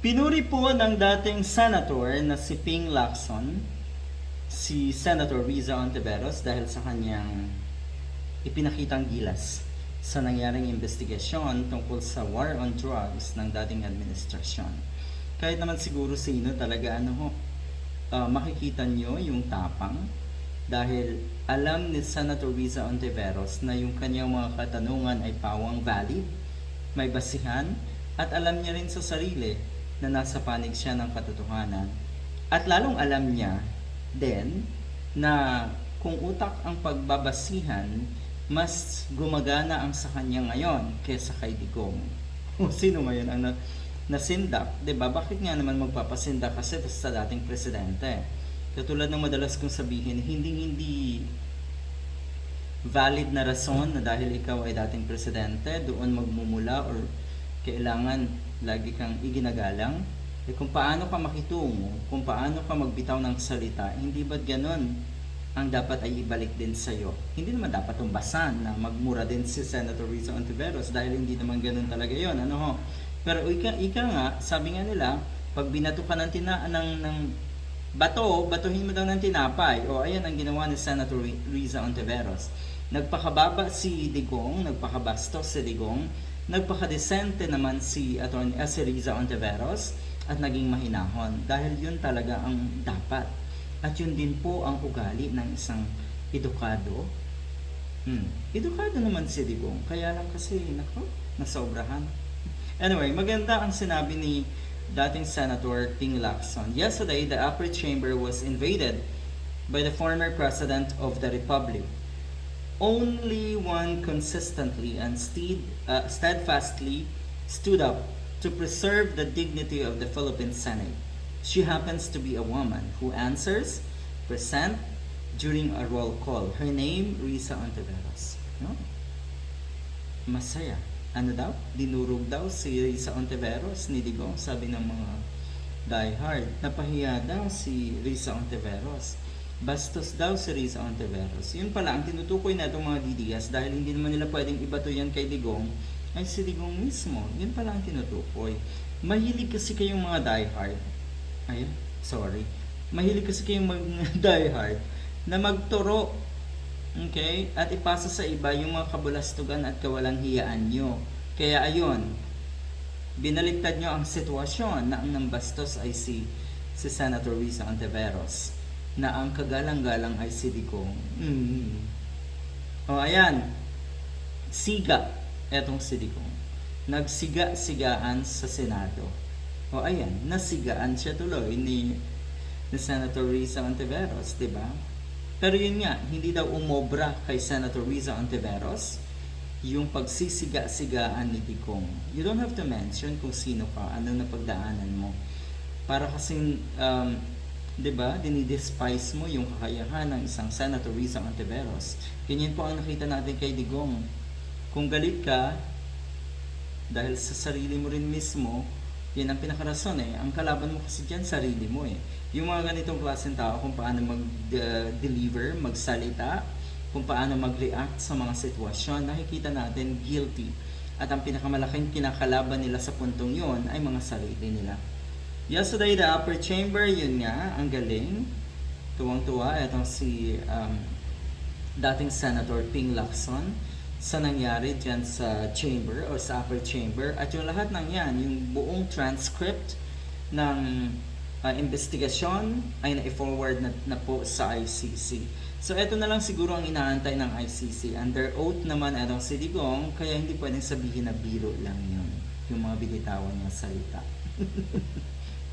Pinuri po ng dating senator na si Ping Lacson, si Senator Riza Ontiveros dahil sa kanyang ipinakitang gilas sa nangyaring investigasyon tungkol sa war on drugs ng dating administrasyon. Kahit naman siguro sino talaga ano ho, ah, makikita nyo yung tapang dahil alam ni Senator Riza Ontiveros na yung kanyang mga katanungan ay pawang valid, may basihan, at alam niya rin sa sarili na nasa panig siya ng katotohanan. At lalong alam niya din na kung utak ang pagbabasihan, mas gumagana ang sa kanya ngayon kaysa kay Digong. O sino ngayon ang na, nasindak? ba? Bakit nga naman magpapasindak kasi sa dating presidente? Katulad ng madalas kong sabihin, hindi hindi valid na rason na dahil ikaw ay dating presidente, doon magmumula or kailangan lagi kang iginagalang. Eh kung paano ka makitungo, kung paano ka magbitaw ng salita, hindi ba't ganon ang dapat ay ibalik din sa iyo? Hindi naman dapat tumbasan na magmura din si Senator Rizzo Ontiveros dahil hindi naman ganon talaga yon Ano ho? Pero ika, ika nga, sabi nga nila, pag binato ka ng, tina, ng, ng bato, batuhin mo daw ng tinapay. O ayan ang ginawa ni Senator Riza Ontiveros. Nagpakababa si Digong, nagpakabastos si Digong, nagpakadesente naman si Atty. Uh, si Riza Ontiveros at naging mahinahon dahil yun talaga ang dapat. At yun din po ang ugali ng isang edukado. Hmm. Edukado naman si Digong, kaya lang kasi, nako, nasobrahan. Anyway, maganda ang sinabi ni dating Senator Ping Lacson. Yesterday, the upper chamber was invaded by the former President of the Republic. Only one consistently and stead, uh, steadfastly stood up to preserve the dignity of the Philippine Senate. She happens to be a woman who answers, present, during a roll call. Her name, Risa Ontiveros. No? Masaya. Ano daw? Dinurog daw si Risa Ontiveros ni Digong, sabi ng mga diehard. Napahiya daw si Risa Ontiveros. Bastos daw si Risa Ontiveros. Yun pala, ang tinutukoy na itong mga DDS dahil hindi naman nila pwedeng ibato yan kay Digong, ay si Digong mismo. Yun pala ang tinutukoy. Mahilig kasi kayong mga diehard. Ay, sorry. Mahilig kasi kayong mga diehard na magturo Okay? At ipasa sa iba yung mga kabulastugan at kawalang hiyaan nyo. Kaya ayun, binaliktad nyo ang sitwasyon na ang nambastos ay si, si Senator Risa Ontiveros na ang kagalang-galang ay si. Mm. O ayan, siga etong si. Nagsiga-sigaan sa Senado. O ayan, nasigaan siya tuloy ni, ni Senator Risa Ontiveros, di ba? Pero yun nga, hindi daw umobra kay Senator Riza Ontiveros yung pagsisiga-sigaan ni Digong. You don't have to mention kung sino ka, ano na pagdaanan mo. Para kasing, um, di ba, dinidespise mo yung kakayahan ng isang Senator Riza Ontiveros. Ganyan po ang nakita natin kay Digong. Kung galit ka, dahil sa sarili mo rin mismo, yan ang pinakarason eh. Ang kalaban mo kasi dyan, sarili mo eh. Yung mga ganitong klaseng tao, kung paano mag-deliver, magsalita, kung paano mag-react sa mga sitwasyon, nakikita natin guilty. At ang pinakamalaking kinakalaban nila sa puntong yon ay mga sarili nila. Yesterday, the upper chamber, yun nga, ang galing. Tuwang-tuwa, itong si um, dating Senator Ping Lacson sa nangyari dyan sa chamber or sa upper chamber at yung lahat ng yan, yung buong transcript ng uh, investigasyon ay na-forward na, na po sa ICC. So ito na lang siguro ang inaantay ng ICC. Under oath naman itong si Digong, kaya hindi pwedeng sabihin na biro lang yun, yung mga binitawan niyang salita.